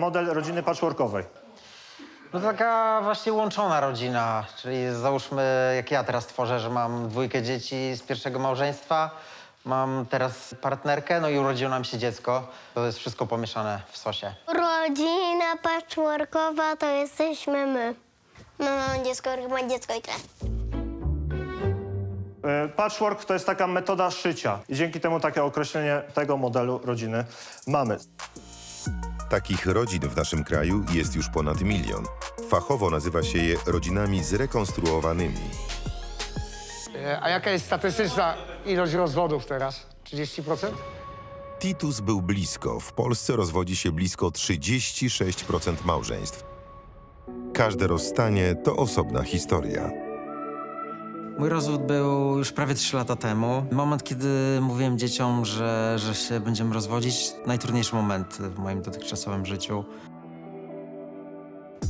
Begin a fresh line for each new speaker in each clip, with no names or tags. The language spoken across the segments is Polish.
model rodziny patchworkowej?
No taka właśnie łączona rodzina, czyli załóżmy, jak ja teraz tworzę, że mam dwójkę dzieci z pierwszego małżeństwa, mam teraz partnerkę, no i urodziło nam się dziecko. To jest wszystko pomieszane w sosie.
Rodzina patchworkowa to jesteśmy my. No, dziecko, ma dziecko i tyle.
E, Patchwork to jest taka metoda szycia i dzięki temu takie określenie tego modelu rodziny mamy.
Takich rodzin w naszym kraju jest już ponad milion. Fachowo nazywa się je rodzinami zrekonstruowanymi.
E, A jaka jest statystyczna ilość rozwodów teraz? 30%?
Titus był blisko. W Polsce rozwodzi się blisko 36% małżeństw. Każde rozstanie to osobna historia.
Mój rozwód był już prawie 3 lata temu. Moment, kiedy mówiłem dzieciom, że, że się będziemy rozwodzić, najtrudniejszy moment w moim dotychczasowym życiu.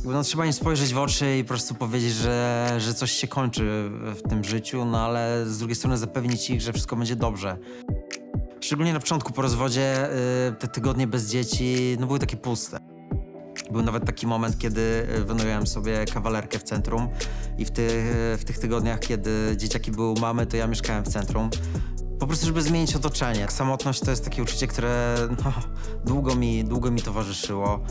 No, trzeba im spojrzeć w oczy i po prostu powiedzieć, że, że coś się kończy w tym życiu, no ale z drugiej strony zapewnić ich, że wszystko będzie dobrze. Szczególnie na początku po rozwodzie y, te tygodnie bez dzieci no, były takie puste. Był nawet taki moment, kiedy y, wynająłem sobie kawalerkę w centrum i w, ty, w tych tygodniach, kiedy dzieciaki były u mamy, to ja mieszkałem w centrum. Po prostu, żeby zmienić otoczenie. Samotność to jest takie uczucie, które no, długo, mi, długo mi towarzyszyło.